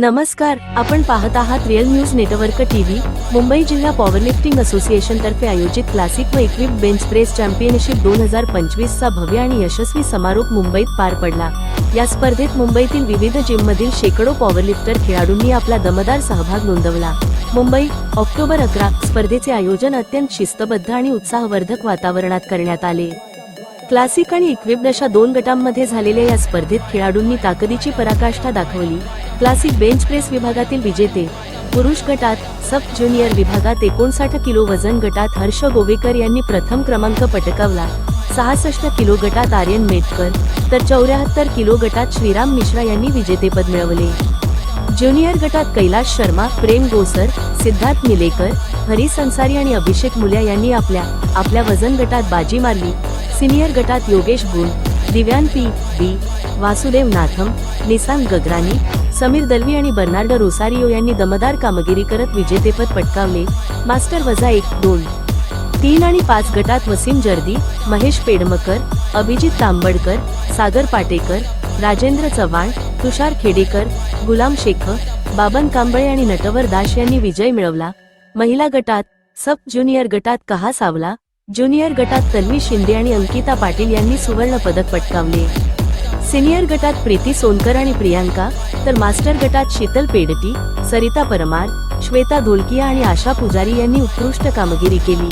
नमस्कार आपण पाहत आहात real news network TV Mumbai जिल्हा पॉवरलिफ्टिंग असोसिएशन तर्फे आयोजित क्लासिक व इक्विप बेंच प्रेस चॅम्पियनशिप दोन हजार पंचवीस चा भव्य आणि यशस्वी समारोप मुंबईत पार पडला. या स्पर्धेत मुंबईतील विविध जिममधील शेकडो पॉवरलिफ्टर खेळाडूंनी आपला दमदार सहभाग नोंदवला. मुंबई ऑक्टोबर अकरा स्पर्धेचे आयोजन अत्यंत शिस्तबद्ध आणि उत्साहवर्धक वातावरणात करण्यात आले. क्लासिक आणि इक्विप अशा दोन गटांमध्ये झालेल्या या स्पर्धेत खेळाडूंनी ताकदीची पराकाष्ठा दाखवली. क्लासिक बेंच प्रेस विभागातील विजेते. पुरुष गटात सब ज्युनियर विभागात एकोणसाठ किलो वजन गटात हर्ष गोवेकर यांनी प्रथम क्रमांक पटकावला. सहासष्ट किलो गटात आर्यन मेटकर तर चौऱ्याहत्तर किलो गटात श्रीराम मिश्रा यांनी विजेतेपद मिळवले. ज्युनियर गटात कैलाश शर्मा प्रेम गोसर सिद्धार्थ निलेकर हरीश संसारी आणि अभिषेक मुल्या यांनी आपल्या आपल्या वजन गटात बाजी मारली. सिनियर गटात योगेश गुण दिव्यान पी बी वासुदेव नाथम निसान गगरानी समीर दलवी आणि बर्नार्ड रोसारियो यांनी दमदार कामगिरी करत विजेतेपद पटकावले. मास्टर वजा एक दोन. तीन आणि पाच गटात वसीम जर्दी महेश पेडमकर अभिजित तांबडकर सागर पाटेकर राजेंद्र चव्हाण तुषार खेडेकर गुलाम शेख बाबन कांबळे आणि नटवर दास यांनी विजय मिळवला. महिला गटात सब ज्युनियर गटात कहा सावला ज्युनियर गटात तन्वी शिंदे आणि अंकिता पाटील यांनी सुवर्ण पदक पटकावले. सिनियर गटात प्रीती सोनकर आणि प्रियांका तर मास्टर गटात शीतल पेडटी सरिता परमार श्वेता धोलकिया आणि आशा पुजारी यांनी उत्कृष्ट कामगिरी केली.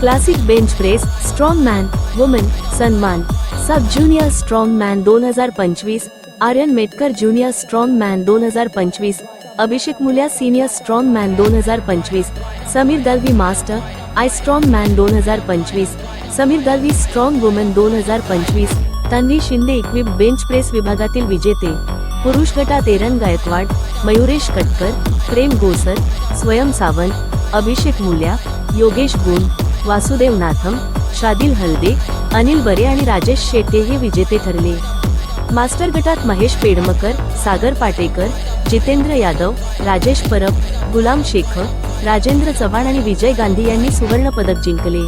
Classic bench press strong man woman सन्मान सब ज्युनियर स्ट्रॉंग मॅन दोन हजार पंचवीस Aryan Metkar junior strong man दोन हजार पंचवीस Abhishek Mulya senior strong man दोन हजार पंचवीस Sameer Dalvi master I strong man दोन हजार पंचवीस समीर दलवी स्ट्रॉंग वुमन दोन हजार पंचवीस Tanvi Shinde equip bench press विभागातील विजेते. पुरुष गटात एरन गायकवाड मयुरेश कटकर प्रेम गोसर स्वयं सावंत अभिषेक मुल्या योगेश गुण वासुदेव नाथम शादिल हल्दे अनिल बरे आणि राजेश शेट्टे हे विजेते ठरले. मास्टर गटात महेश पेडमकर सागर पाटेकर जितेंद्र यादव राजेश परब गुलाम शेख राजेंद्र चव्हाण आणि विजय गांधी यांनी सुवर्ण पदक जिंकले.